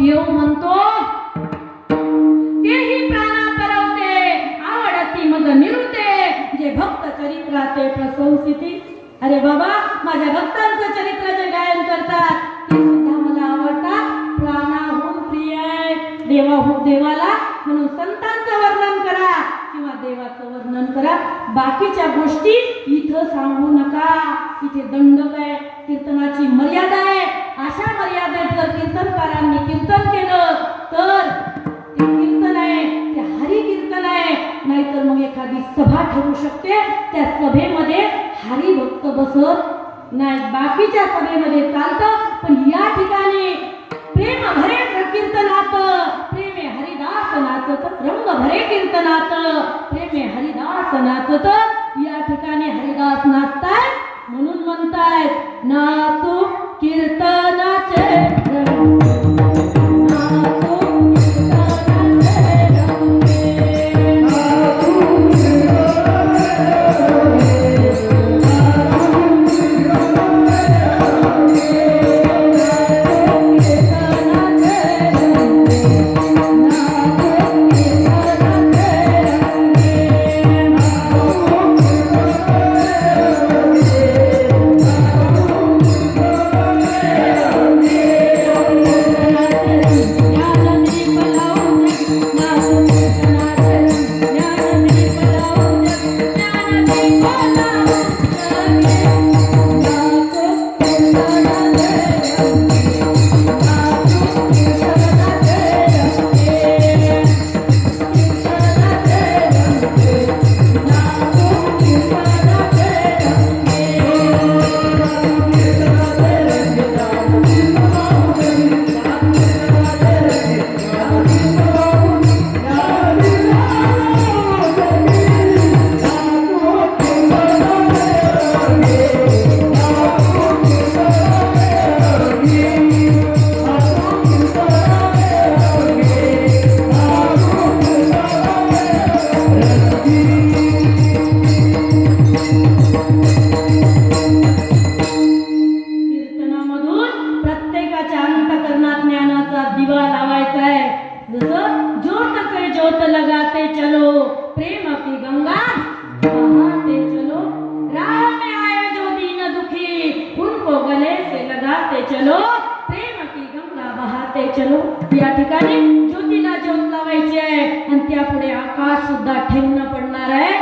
देव म्हणतो तेही प्राणा परवते आवडती मज निरुते जे भक्त चरित्रा ते प्रशंसिती अरे बाबा माझ्या भक्तांचं चरित्र जे गायन करतात. ते सुद्धा मला आवडतात. प्राणाहून प्रिय देवा हो देवाला म्हणून संतांचं वर्णन करा किंवा देवाचं वर्णन करा. बाकीच्या गोष्टी इथं सांगू नका. इथे दंड आहे. बाकीच्या सभेमध्ये चालतं पण या ठिकाणी प्रेम भरे कीर्तनात प्रेमे हरिदास नाचत रंग भरे कीर्तनात प्रेमे हरिदास नाचत या ठिकाणी हरिदास नाचताय म्हणून म्हणतायत नाचू कीर्तनाचे रंग. या ठिकाणी ज्योतीला ज्योत लावायची आहे. आणि त्यापुढे आकाश सुद्धा ठेवणं पडणार आहे.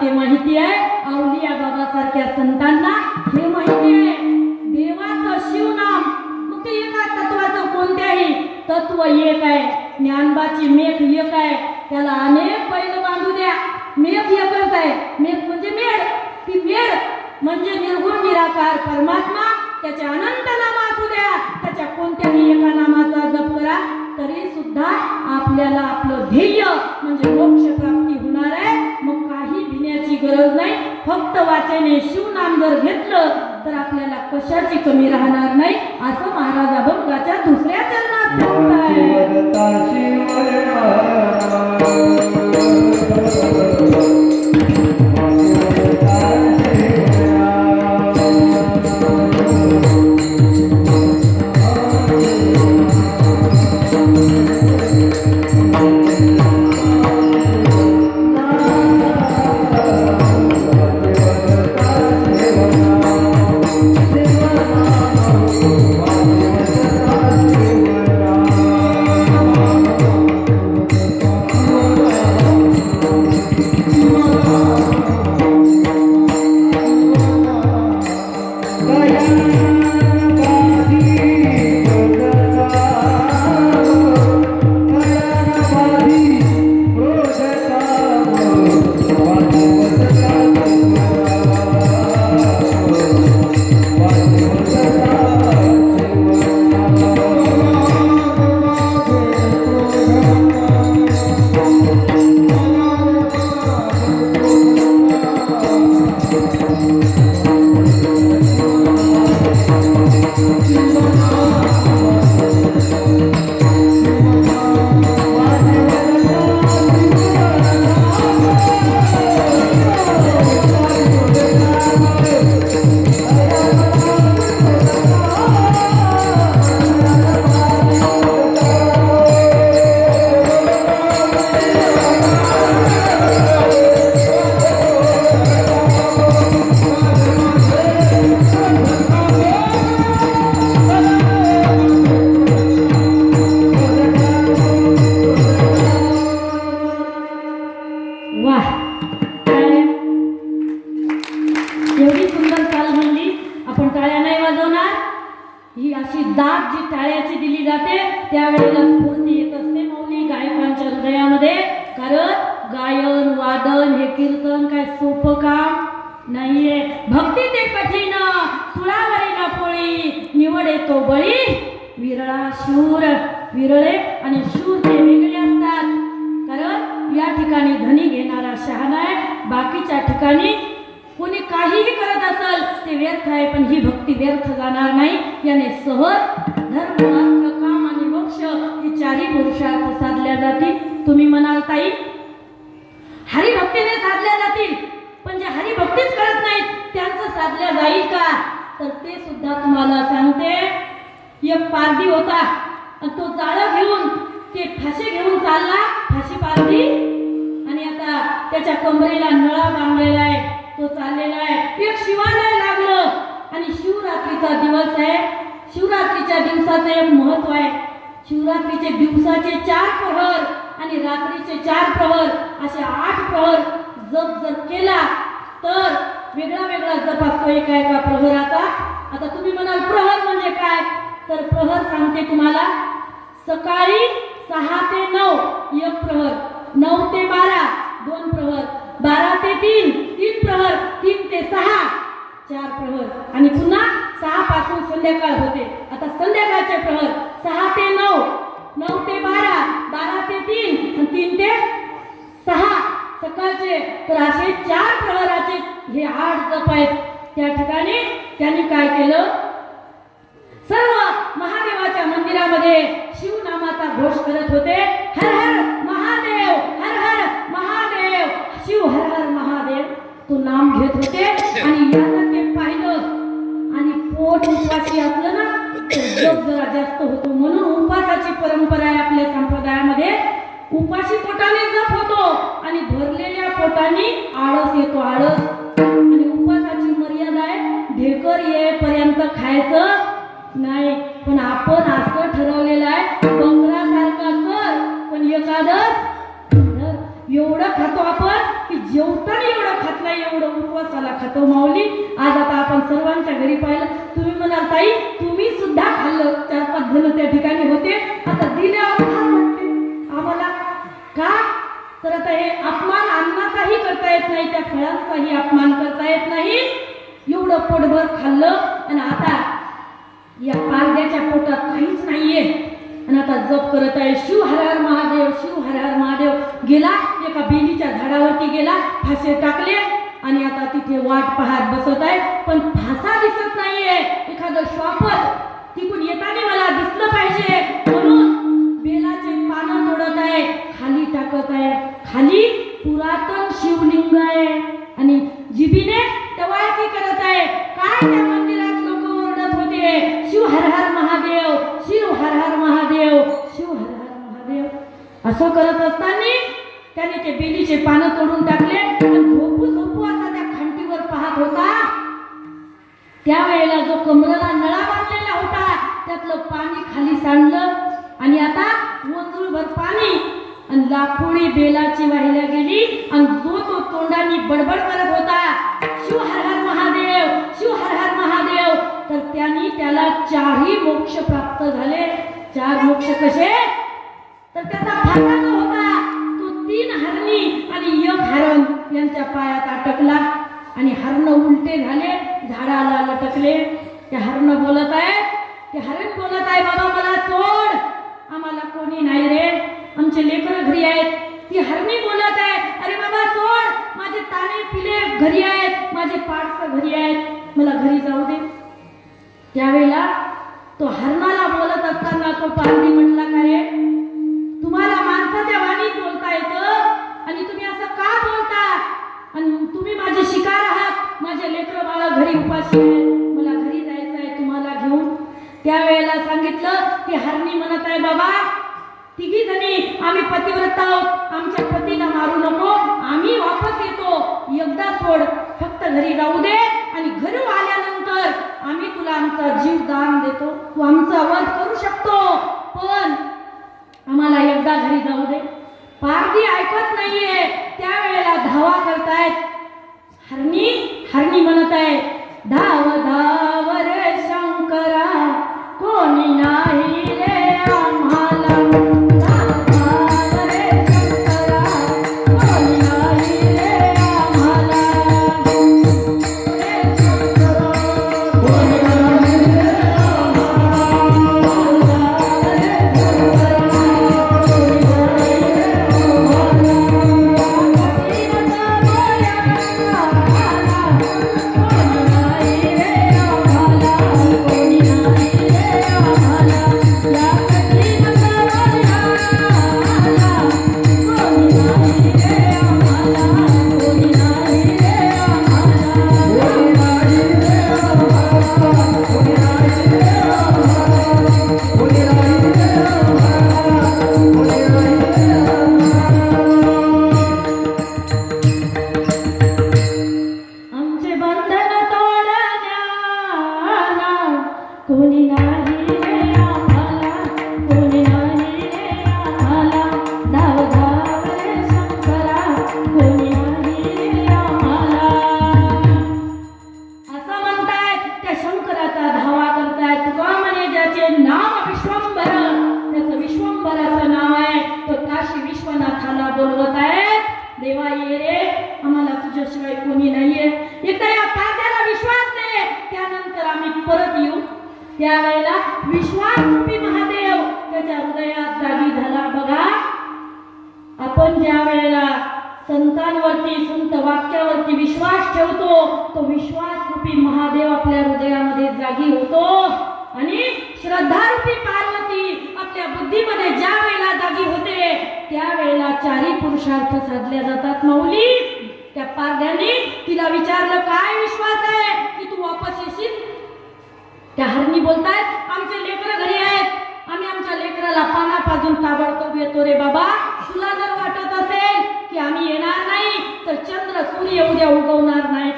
ते माहिती आहे. अवलिया बाबासारख्या संतांना हे माहिती आहे. देवाचं शिवनाम मग एका तत्वाचं कोणत्याही तत्व एक आहे. ज्ञानबाची मेघ एक आहे. त्याला आपल्याला कशाची कमी राहणार नाही असं महाराज अभंगाच्या दुसऱ्या चरणात दाग जी टाळ्याची दिली जाते त्यावेळेला स्फूर्ती येत असते मौली गायकांच्या हृदयामध्ये. कारण गायन वादन हे कीर्तन काय सोपं काम नाहीये. भक्ती ते कठीण सुळावरील पोळी निवडे तो बळी विरळा शूर. विरळे आणि शूर ते वेगळे असतात. कारण या ठिकाणी धनी घेणारा शहाणा आहे बाकीच्या ठिकाणी कोणी काहीही करत असेल ते व्यर्थ आहे पण ही भक्ती व्यर्थ जाणार नाही. याने सहज धर्म अर्थ काम आणि मोक्ष हे चारही पुरुषार्थ साधल्या जातील. तुम्ही म्हणाल ताई हरिभक्तीने साधल्या जातील पण जे हरिभक्तीच करत नाहीत त्यांचं साधल्या जाईल का? तर ते सुद्धा तुम्हाला सांगते एक पारधी होता आणि तो जाळं घेऊन ते फाशी घेऊन चालला फाशी पारधी. आणि आता त्याच्या कमरेला नळा बांधलेला आहे. तो चाललेला आहे. एक शिवालय लागलं. आणि शिवरात्रीचा दिवस आहे. शिवरात्रीच्या दिवसाचं एक महत्त्व आहे. शिवरात्रीचे दिवसाचे चार प्रहर आणि रात्रीचे चार प्रहर असे आठ प्रहर जप जर केला तर वेगळा वेगळा जप असतो एका एका प्रहराचा. आता तुम्ही म्हणाल प्रहर म्हणजे काय? तर प्रहर सांगते तुम्हाला. सकाळी सहा ते नऊ एक प्रहर. नऊ ते बारा दोन प्रहर. बारा ते तीन तीन प्रहर तीन ते सहा चार प्रहर. आणि पुन्हा सहा पासून संध्याकाळ होते. आता संध्याकाळचे प्रहर सहा ते नऊ नऊ ते बारा बारा ते तीन आणि तीन ते सहा. सकाळचे तर असे चार प्रहराचे हे आठ जप आहेत. त्या ठिकाणी त्यांनी काय केलं? सर्व महादेवाच्या मंदिरामध्ये शिवनामाचा घोष करत होते. कोणाचाही अपमान करता येत नाही. एवढं पोटभर खाल्लं आणि आता या पारद्याच्या पोटात काहीच नाहीये. आणि आता जप करत आहे शिव हर हर महादेव शिव हर हर महादेव. गेला एका बेलीच्या झाडावरती गेला फासे टाकले आणि आता तिथे वाट पाहत बसत आहे. पण फासा दिसत नाहीये. एखादं श्वापत तिकून येताना मला दिसलं पाहिजे. म्हणून बेलाचे पानं तोडत आहे खाली टाकत आहे. खाली पुरातन शिवलिंग आहे. आणि जिबीने टवाळकी करत आहे. काय त्या मंदिरात लोक ओरडत होते? शिव हर हर महादेव शिव हर हर महादेव शिव हर हर महादेव. असं करत असताना त्याने ते बेलीचे पानं तोडून टाकले आणि झोपू झोपू असा त्या खंटीवर पाहत होता. त्यावेळेला जो कमरेला नळा बांधलेला होता त्यातलं पाणी खाली सांडलं आणि आता वंजूळभर पाणी आणि लाखोळी बेलाची वाहिल्या तोंडाने बडबड करत होता. शिव हर हर महादेव शिव हर हर महादेव. तर त्यांनी त्याला चारही मोक्ष प्राप्त झाले. चार मोक्ष कसे? तर त्याचा फाटा जो होता तो तीन हरणी आणि एक हरण यांच्या पायात अटकला आणि हरण उलटे झाले झाडाला लटकले. ते हरण बोलत आहे ते हरण बोलत आहे बाबा मला सोड. आम्हाला कोणी नाही रे. आमचे लेकर घरी आहेत. ती हरणी बोलत आहे. अरे बाबा सोड. माझे ताने पिले घरी आहेत. माझे पार्स घरी आहेत. मला घरी जाऊ दे. त्यावेळेला तो हरणाला बोलत असताना तो पारणी म्हटला का रे? तुम्हाला माणसाच्या वाणीत बोलता येतं? आणि तुम्ही असं का बोलता? आणि तुम्ही माझे शिकार आहात. माझे लेकर बाळा घरी उपाशी मला घरी जायचं आहे तुम्हाला घेऊन. त्यावेळेला सांगितलं की हरणी म्हणत आहे बाबा नाही आम्ही पतिव्रत आहोत. आमच्या पतीला मारू नको. आम्ही वापस येतो. एकदा सोड. फक्त घरी जाऊ दे आणि घरी आल्यानंतर आम्ही तुला आमचा जीव दान देतो. तू आमचा वध करू शकतो. पण आम्हाला एकदा घरी जाऊ दे. पारधी ऐकत नाहीये. त्यावेळेला धावा करतायत. हरणी हरणी म्हणत आहे धाव धाव. त्या हरणी बोलतायत आमचे लेकर घरी आहेत. आम्ही आमच्या लेकराला पाना पाजून ताबडतोब येतो रे बाबा. तुला जर वाटत असेल की आम्ही येणार नाही तर चंद्र सूर्य उद्या उगवणार नाही.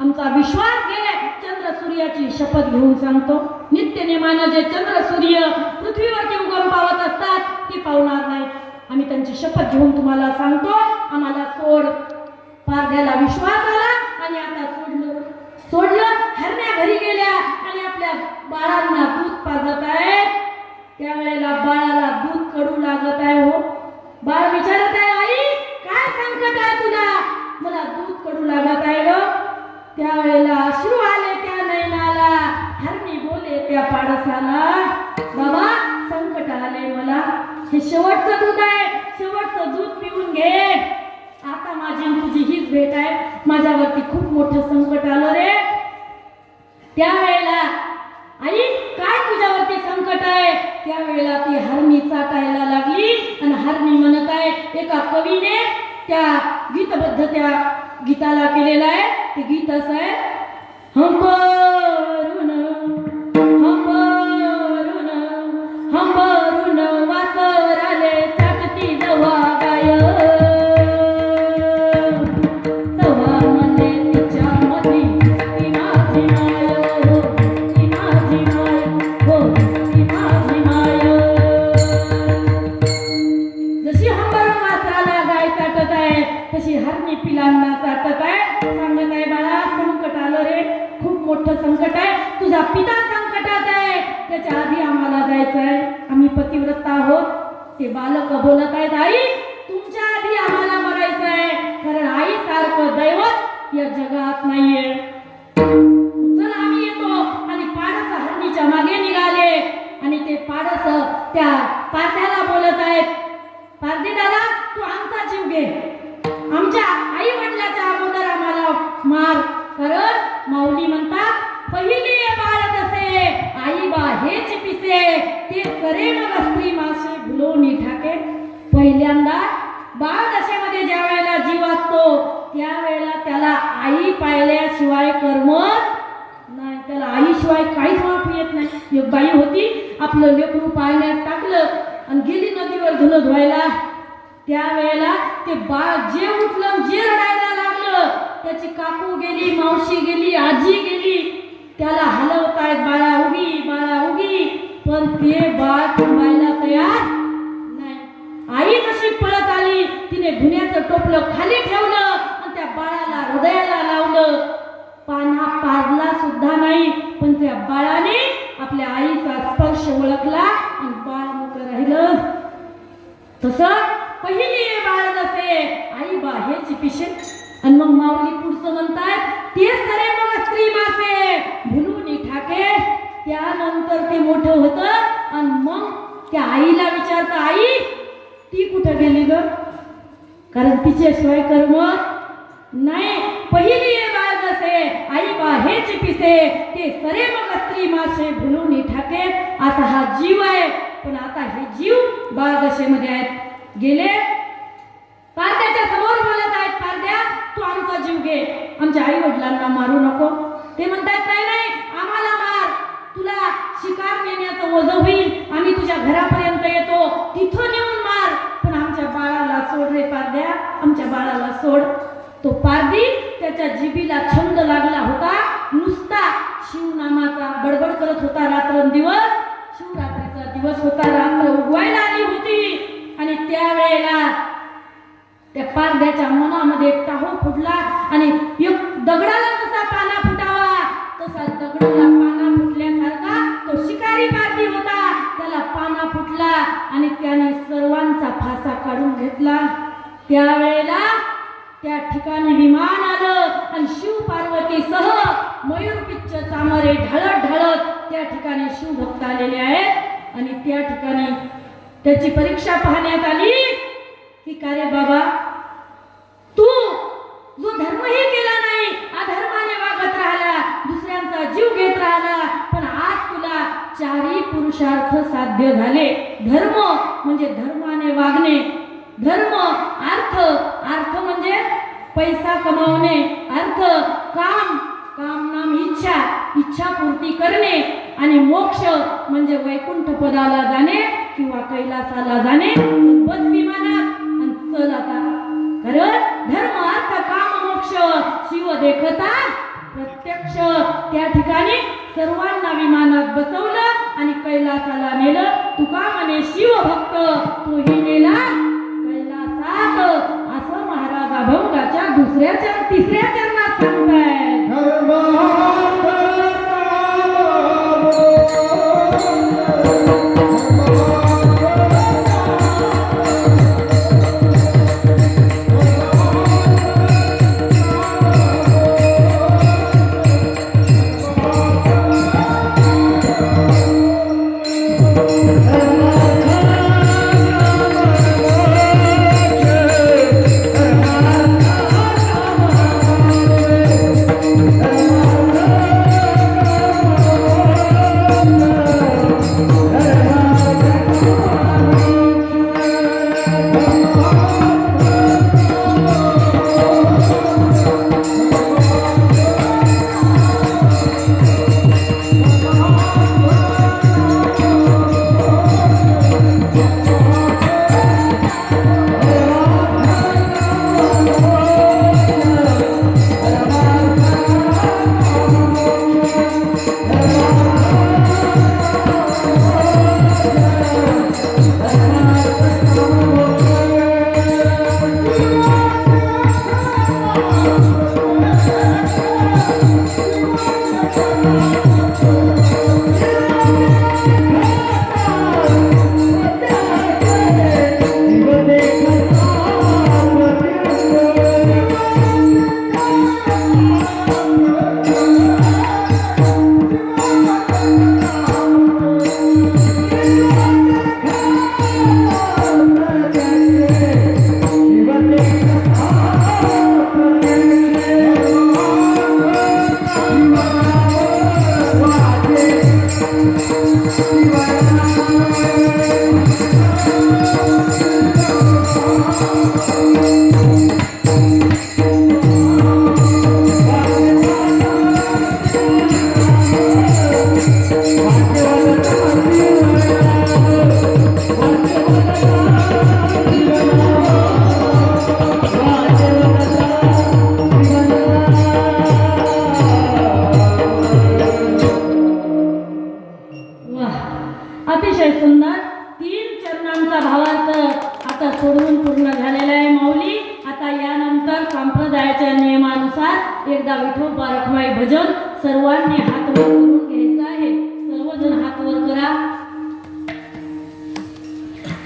आमचा विश्वास घे चंद्र सूर्याची शपथ घेऊन सांगतो. नित्य नेमानं जे चंद्र सूर्य पृथ्वीवरती उगम पावत असतात ते पावणार नाहीत आम्ही त्यांची शपथ घेऊन तुम्हाला सांगतो. आम्हाला सोड. पारध्याला विश्वास आला आणि आता सोडलं. सोडलं हरण्या घरी गेल्या. बाळांना दूध पाजत आहे. त्यावेळेला बाळाला दूध कडू लागत आहे हो. बाळ विचारत आहे आई काय संकट आहे तुला? मला दूध कडू लागत आहे ग त्यावेळेला अश्रू आले त्या नैनाला हरणी बोले त्या पाडसाला बाबा संकट आले मला. हे शेवटचं दूध आहे. शेवटचं दूध पिऊन घे. आता माझी तुझी हीच भेट आहे. माझ्यावरती खूप मोठं संकट आलं रे. त्यावेळेला आई काय तुझ्यावरती संकट आहे? त्यावेळेला ती हरणी चाटायला लागली आणि हरणी म्हणत आहे एका कवीने त्या गीतबद्ध त्या गीताला केलेलं आहे ते गीत असं आहे हंबरून संकट आहे. तुझा पिता संकटात आहे. त्याच्या आधी आम्हाला जायचं आहे आम्ही पतिव्रत आहोत. ते बालक बोलत आहेत आई तुमच्या आधी आम्हाला मरायचं आहे कारण आई सारखं दैवत या जगात नाहीये. पण ते बाळ थांबायला तयार नाही. आई जशी पळत आली तिने धुण्याचं टोपलं खाली ठेवलं आणि त्या बाळाला हृदयाला लावलं पाना पाजला सुद्धा नाही पण त्या बाळाने आपल्या आईचा स्पर्श ओळखला आणि बाळ मोकळं राहिलं तसं पहिली बाळ नसे आई बा हेच पिशे आणि मग माऊली पुढचं म्हणतात ते सरे मग स्त्री मासे भुलून ठाके त्यानंतर ते मोठं होतं आणि मग त्या आईला विचारतं आई ती कुठं गेली ग कारण तिच्याशिवाय करमत नाही पहिली बाळ जसे आई बा हेच पिसे ते सरे मग स्त्री मासे भुलून ठाके असा हा जीव आहे पण आता हे जीव बाळ दशेमध्ये आहेत गेले पारद्याच्या समोर बोलत आहेत पारद्या तू घे आमच्या आई वडिलांना मारू नको. ते म्हणतात नाही नाही आम्हाला मार. तुला शिकार नेण्याचं ओझ होईल. आम्ही तुझ्या घरापर्यंत येतो. तिथं नेऊन मार. पण आमच्या बाळाला सोड रे पारद्या आमच्या बाळाला सोड. तो पारदी त्याच्या जिबीला छंद लागला होता. नुसता शिवनामाचा बडबड करत होता रात्रंदिवस. शिवरात्रीचा दिवस होता. रात्र उगवायला आली होती. आणि त्यावेळेला त्या पारध्याच्या मनामध्ये टाहो फुटला आणि एक दगडाला जसा पाना फुटावा. तसा दगडाला पाना फुटल्यासारखा तो शिकारी पारधी होता. त्याला पाना फुटला आणि त्याने सर्वांचा फासा काढून घेतला. त्यावेळेला त्या ठिकाणी विमान आलं आणि शिव पार्वती सह मयूर पिच्च चामरे ढळत ढळत त्या ठिकाणी शिवभक्त आलेले आहेत. आणि त्या ठिकाणी त्याची परीक्षा पाहण्यात आली. की का रे बाबा? तू जो धर्मही केला नाही अधर्माने वागत राहिला दुसऱ्यांचा जीव घेत राहिला पण आज तुला चारही पुरुषार्थ साध्य झाले. धर्म म्हणजे धर्माने वागणे. धर्म अर्थ अर्थ म्हणजे पैसा कमावणे. अर्थ काम काम नाम इच्छा. इच्छा पूर्ती करणे आणि मोक्ष म्हणजे वैकुंठ पदाला जाणे किंवा कैलासाला जाणे. बस विमानात चल आता. खरं? धर्म अर्थ काम मोक्ष शिव देखता प्रत्यक्ष. त्या ठिकाणी सर्वांना विमानात बसवलं आणि कैलासाला नेलं. तुका म्हणे शिवभक्त तोही नेला. कैलासात असं महाराज अभंगाच्या दुसऱ्या चरण तिसऱ्या चरणात सांगताय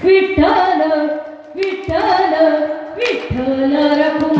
विठ्ठल विठ्ठल विठ्ठल रखुमाई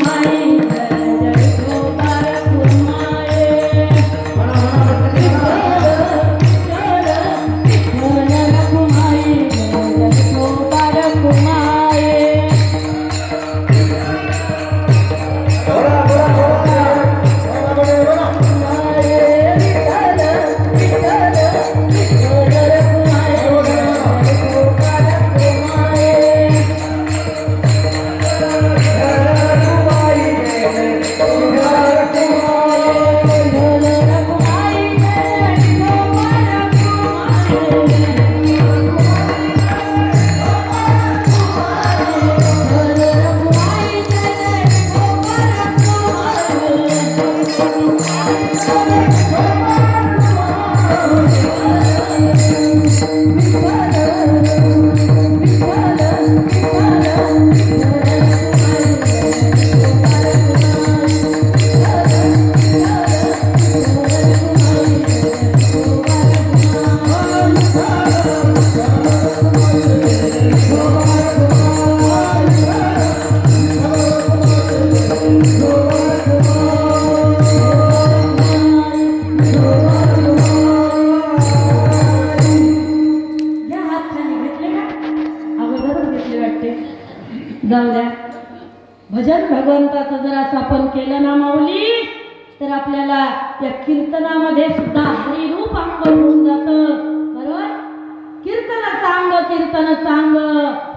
कीर्तन चांग.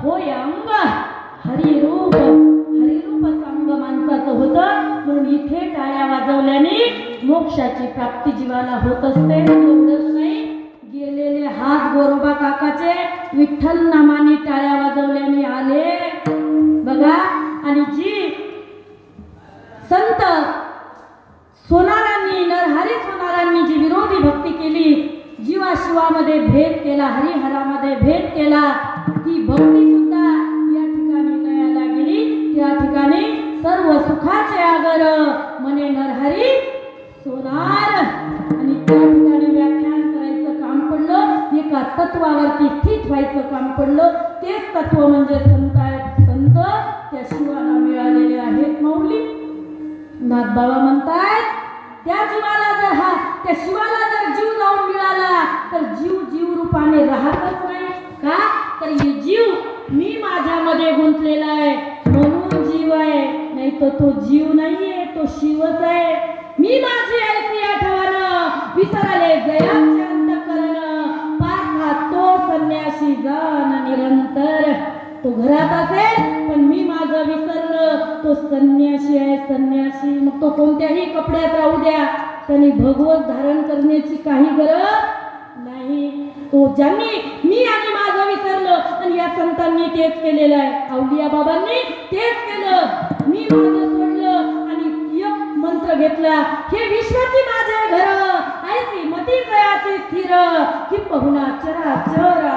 होय अंग. हरिरूप. हरिरूप चांग माणसाचं होतं. म्हणून इथे टाळ्या वाजवल्याने मोक्षाची प्राप्ती जीवाला होत असते. एवढंच नाही गेलेले हात गोरोबा काकाचे विठ्ठल नामाने टाळ्या वाजवल्याने आले. शिवामध्ये भेद केला हरिहरामध्ये भेद केला ती भक्ती सुद्धा या ठिकाणी लयाला गेली. त्या ठिकाणी सर्व सुखाचे आगर मने नरहरी सोनार. आणि त्या ठिकाणी व्याख्यान करायचं काम पडलं एका तत्वावरती स्थित व्हायचं काम पडलं. तेच तत्व म्हणजे संत संत. त्या शिवाला मिळालेले आहेत मौली नाथ बाबा म्हणतायत त्या जीवाला जर हा त्या शिवाला जर जीव जाऊन मिळाला तर जीव जीव रूपाने राहतच नाही. का? तर हे जीव मी माझ्यामध्ये गुंतलेला आहे. म्हणून जीव आहे. नाही तर तो जीव नाहीये तो शिवच आहे. मी माझी ऐसी आठवण विसरले जयाचे अंतकरण पाठा तो संन्यासी जाण निरंतर. तो घरात असेल पण मी माझं विसरलं. तो संन्यासी आहे संन्यासी मग तो कोणत्याही कपड्यात राहू द्या. त्याने भगवत धारण करण्याची काही गरज नाही. तो ज्यांनी मी आणि माझं विसरलं. आणि या संतांनी तेच केलेलं आहे. अवलिया बाबांनी तेच केलं. मी माझं सोडलं आणि एक मंत्र घेतला. हे विश्वाची माझे घर. ऐसी मती कयाची स्थिर. कि पहुना चराचर